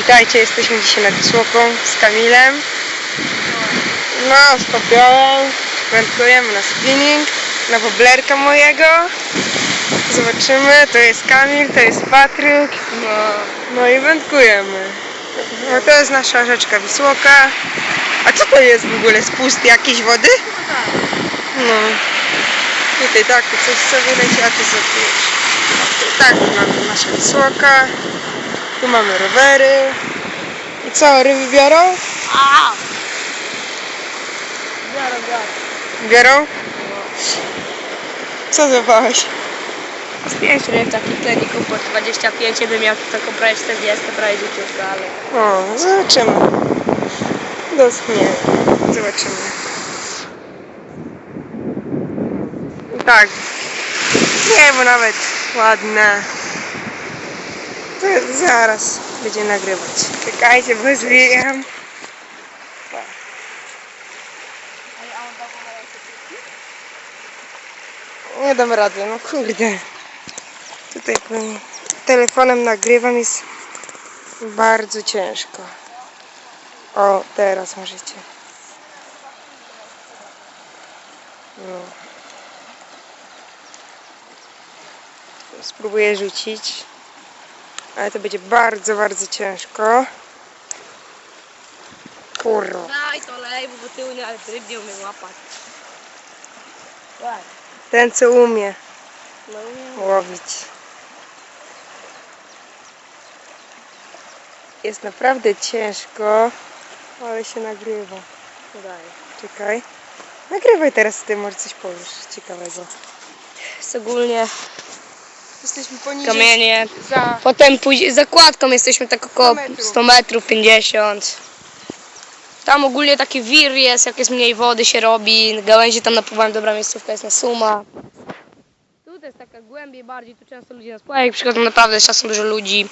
Witajcie, jesteśmy dzisiaj nad Wisłoką z Kamilem. No, z Popiołem. Wędkujemy na spinning, na woblerka mojego. Zobaczymy, to jest Kamil, to jest Patryk. No, no i wędkujemy. No to jest nasza rzeczka Wisłoka. A co to jest w ogóle? Spust jakiejś wody? No. Tutaj tak, tu coś sobie leci, a tu wiesz. Tak wygląda nasza Wisłoka. Tu mamy rowery. I co, ryby biorą? A! Biorę, biorę. Biorą? Co złapałeś? Z pięć ryb takich tleników po 25 bym miał taką prawie 40, prawie dzieciutko, ale... O, zobaczymy. Dotknie. Zobaczymy. Tak. Nie, bo nawet ładne. To zaraz będzie nagrywać. Czekajcie, bo zwijam. Nie dam rady, no kurde. Tutaj telefonem nagrywam jest bardzo ciężko. O, teraz możecie. No. Spróbuję rzucić. Ale to będzie bardzo, bardzo ciężko. Kurwa. Daj to lej, bo tył nie, ale ryb nie umiem łapać. Ten co umie No umiem. łowić. Jest naprawdę ciężko, ale się nagrywa. Daj. Czekaj. Nagrywaj teraz ty, może coś powiesz ciekawego. Szczególnie Jesteśmy poniżej kamienie. za... Potem później, zakładką jesteśmy tak około 100 metrów. 100 metrów, 50. Tam ogólnie taki wir jest, jak jest mniej wody się robi, gałęzie tam napływają, dobra miejscówka jest na suma. Tu to jest taka głębiej bardziej, tu często ludzie na spływach przychodzą, naprawdę czasem dużo ludzi.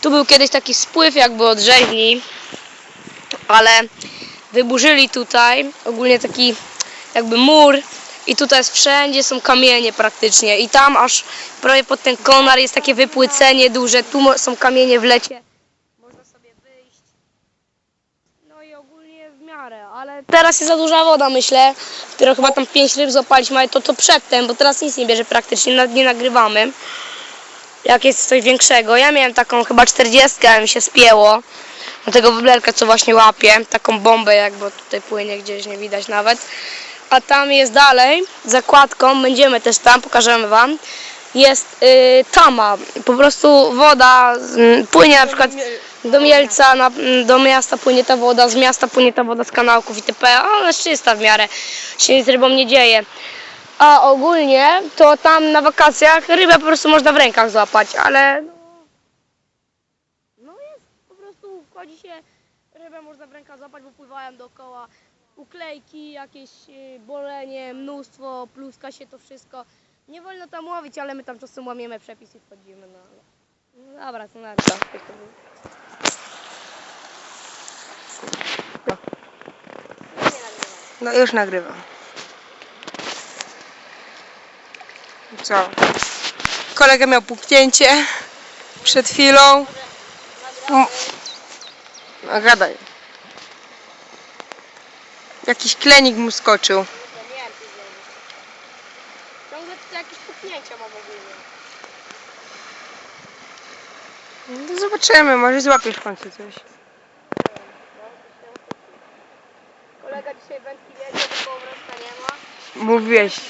Tu był kiedyś taki spływ jakby od rzeźni, ale wyburzyli tutaj ogólnie taki jakby mur i tutaj jest wszędzie są kamienie praktycznie i tam aż prawie pod ten konar jest takie wypłycenie duże, tu są kamienie w lecie. Można sobie wyjść. No i ogólnie w miarę, ale teraz jest za duża woda myślę, którą chyba tam 5 ryb złapaliśmy, ale to to przedtem, bo teraz nic nie bierze praktycznie, nie nagrywamy. Jak jest coś większego. Ja miałem taką chyba 40, ale mi się spięło. Do tego woblerka, co właśnie łapię. Taką bombę jakby tutaj płynie gdzieś, nie widać nawet. A tam jest dalej, zakładką, będziemy też tam, pokażemy wam. Jest y, tama, po prostu woda y, płynie na przykład do Mielca, na, do miasta płynie ta woda, z miasta płynie ta woda z kanałków itp. A ona jest czysta w miarę, się nic rybą nie dzieje. A ogólnie to tam na wakacjach rybę po prostu można w rękach złapać, ale no, no jest po prostu wchodzi się, rybę można w rękach złapać, bo pływają dookoła uklejki, jakieś y, bolenie, mnóstwo, pluska się to wszystko. Nie wolno tam łowić, ale my tam czasem łamiemy przepis i wchodzimy, no ale... No dobra, to na to. No już nagrywam. Co? Kolega miał puknięcie przed chwilą. No gadaj. Jakiś klenik mu skoczył. Ciągle tutaj jakieś puknięcia mam ogólnie. No zobaczymy, może złapiesz w końcu coś. Kolega dzisiaj wędki wiedzie, bo powrotka nie ma. Mówiłeś,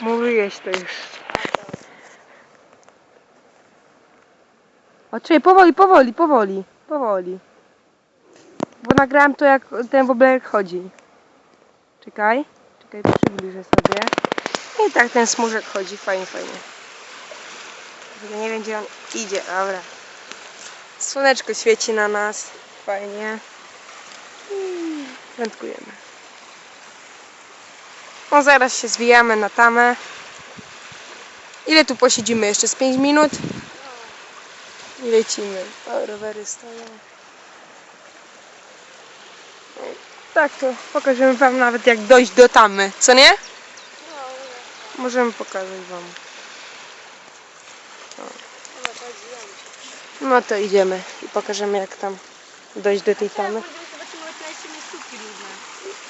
mówiłeś to już. O, czekaj, powoli, powoli, powoli, powoli. Bo nagrałem to jak ten woblerek chodzi. Czekaj, czekaj, przybliżę sobie. I tak ten smużek chodzi, fajnie, fajnie. Nie wiem gdzie on idzie, dobra. Słoneczko świeci na nas, fajnie. I wędkujemy. No zaraz się zwijamy na tamę. Ile tu posiedzimy? Jeszcze z 5 minut? I lecimy. O, rowery stoją. No i Tak, to pokażemy wam nawet jak dojść do tamy, co nie? Możemy pokazać wam. No, się. No to idziemy i pokażemy jak tam dojść do tej tamy.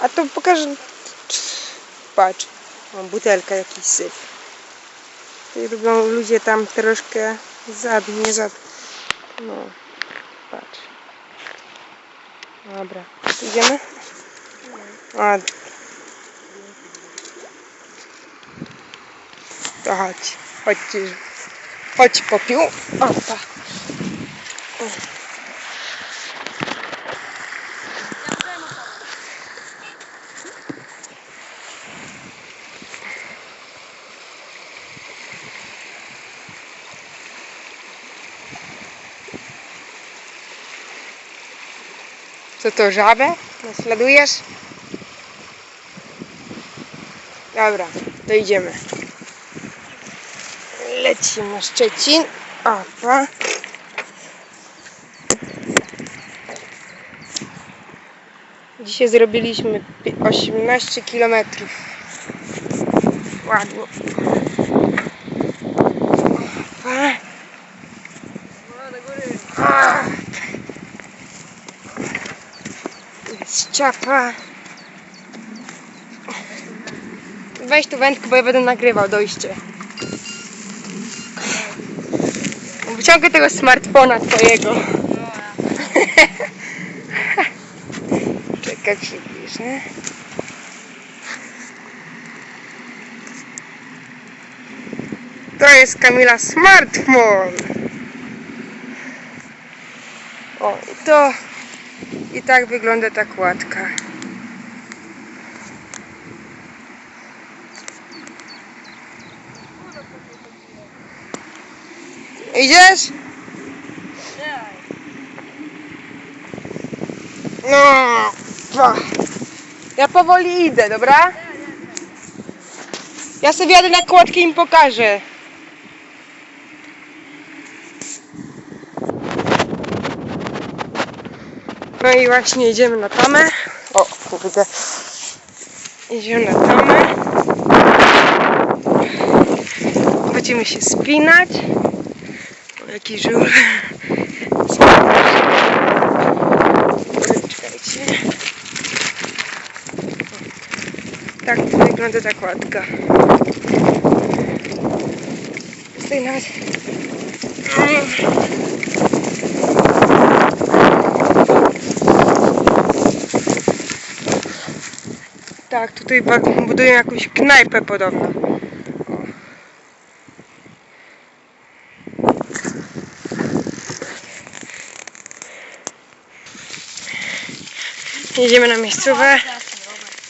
A to pokażę. Patrz, mam butelkę, jakiś syf. I lubią ludzie tam troszkę zad, nie zad. No, patrz. Dobra, idziemy? A. To chodź, chodźcie. Chodź popiół. Opa. Co to, żabę? Nasledujesz? Dobra, to idziemy. Lecimy Szczecin. Opa. Dzisiaj zrobiliśmy pi- 18 km. Ładnie. Opa. Jest ciapa. Weź tu wędkę, bo ja będę nagrywał dojście. Wyciągaj tego smartfona twojego. Czekaj, przybliżę. To jest Kamila smartfon. O, i to i tak wygląda ta kładka. Idziesz? No. Ja powoli idę, dobra? Ja sobie jadę na kładkę i im pokażę. No i właśnie idziemy na tamę. O, kurde. Idziemy na tamę. Będziemy się spinać. O, jaki żur. Czekajcie. Tak to wygląda ta kładka. Tutaj nawet... Tak, tutaj budują jakąś knajpę podobno. Jedziemy na miejscowe.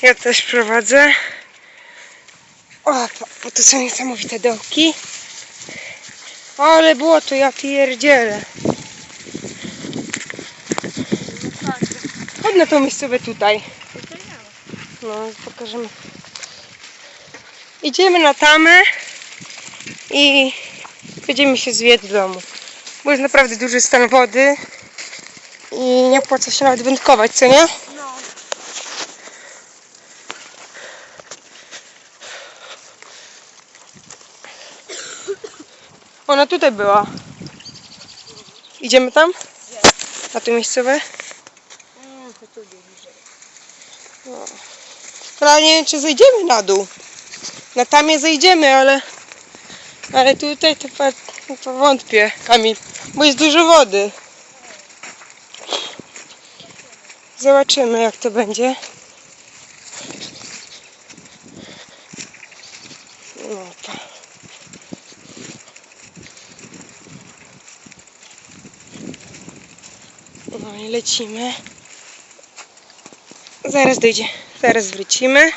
Ja też prowadzę. O, bo to są niesamowite dołki. Ale było to, ja pierdzielę. Chodź na tą miejscowe tutaj. No, pokażemy. Idziemy na tamę i będziemy się zwieć w domu. Bo jest naprawdę duży stan wody i nie opłaca się nawet wędkować, co nie? Ona tutaj była. Idziemy tam? Na to miejscowe? Bliżej. Ale nie wiem, czy zejdziemy na dół. Na tamie zejdziemy, ale... Ale tutaj to, to wątpię, Kamil. Bo jest dużo wody. Zobaczymy, jak to będzie. No, No i lecimy. Zaraz dojdzie. Zaraz wrócimy.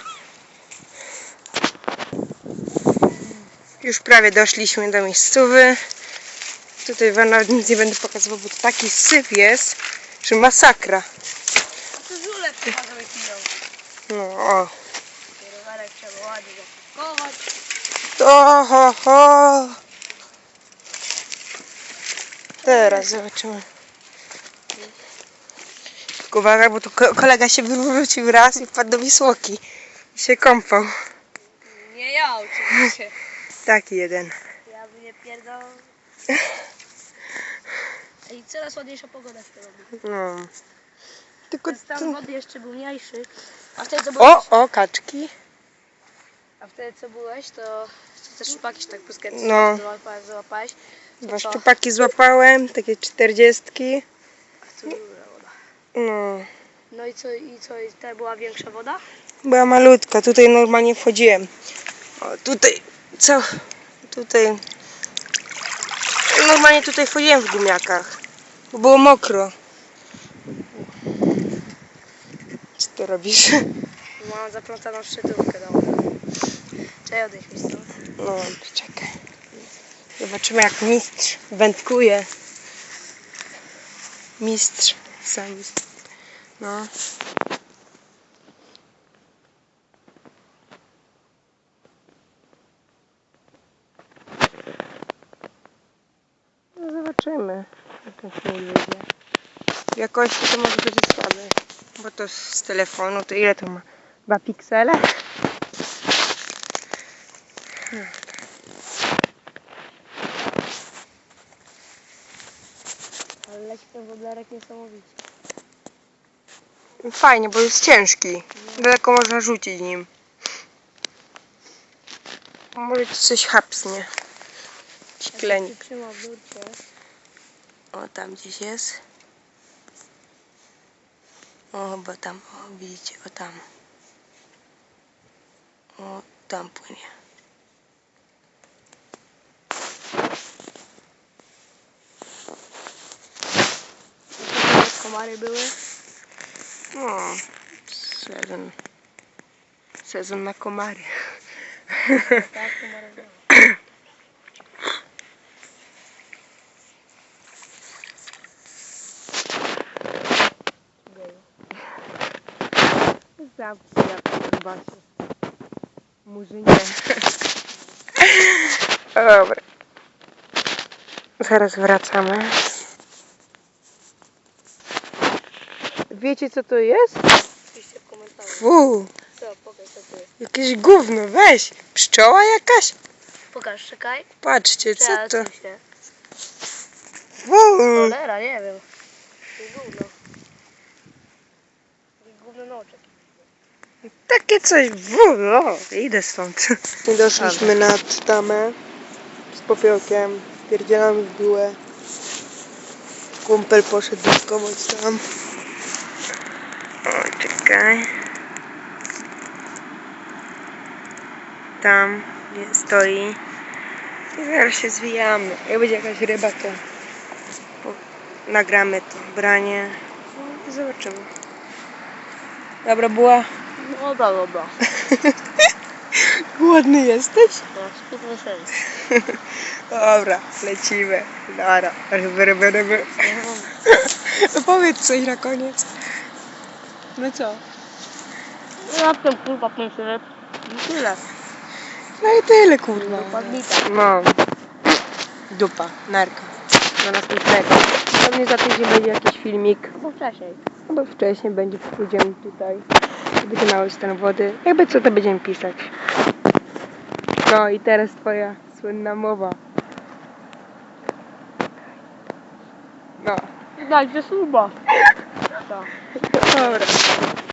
Już prawie doszliśmy do miejscowy. Tutaj wam nawet nic nie będę pokazywał, bo to taki syf jest, że masakra. To żule chyba sobie. No o. Rowerek trzeba ładnie zapakować. To ho ho. Teraz zobaczymy. Tylko Uwaga, bo tu ko- kolega się wywrócił raz i wpadł do Wisłoki. I się kąpał. Nie ja oczywiście. Taki jeden. Ja by nie pierdol. I coraz ładniejsza pogoda się robi. No. Tylko stan tu... wody jeszcze był mniejszy. A wtedy co byłeś? O, o, kaczki. A wtedy co byłeś, to, to też szpaki się tak błyskawicznie No. złapałeś, złapałeś. Dwa co? szczupaki złapałem, takie czterdziestki. A tu. No. No i co, i co, i ta była większa woda? Była malutka, tutaj normalnie wchodziłem. O, tutaj, co? Tutaj. Normalnie tutaj wchodziłem w gumiakach. Bo było mokro. Co ty robisz? Mam zaplątaną szczytówkę domu. Czekaj, odejdź mi stąd. No, czekaj. Zobaczymy jak mistrz wędkuje. Mistrz sam. No. No zobaczymy, jak to się jedzie. Jakości to może być słabe, bo to z telefonu, to ile to ma? Dwa piksele? Ale leci ten wodlarek niesamowicie. Fajnie, bo jest ciężki. Daleko można rzucić nim. Może ci coś hapsnie. Ciklenie. Trzyma w nurcie. O, tam gdzieś jest. O, bo tam, o, widzicie, o tam. O, tam płynie. Komary były. No, sezon. Sezon na komary. Tak, komary były. Zamknij jak zobaczy. Murzynie. Dobra. Zaraz wracamy. Wiecie co to jest? Piszcie w komentarzu. Fu, Co, pokaż co to jest. jakieś gówno, weź. Pszczoła jakaś? Pokaż, czekaj. Patrzcie, co to? Przesuń się. Fu, Cholera, nie wiem. To jest gówno. Taki Gówno noczek. takie coś, fu, no, idę stąd. Doszliśmy nad tamę z popiołkiem, pierdzielamy w dół. Kumpel poszedł dyskować tam. Czekaj. Tam stoi. I zaraz się zwijamy. Jak będzie jakaś ryba, to nagramy to branie. No i zobaczymy. Dobra, była. No dobra, dobra. Głodny jesteś? No. Dobra, lecimy. Dobra, ryby, ryby, ryby. Powiedz coś na koniec. No co? Raptem kurwa pięć ryb. I tyle. No i tyle, kurwa. No. Dupa, narka. Do następnego. Pewnie za tydzień będzie jakiś filmik. No wcześniej. Albo wcześniej będzie, pójdziemy tutaj. Będzie mały stan wody. Jakby co, to będziemy pisać. No i teraz twoja słynna mowa. No. Dajcie suba. Tak. Dobra.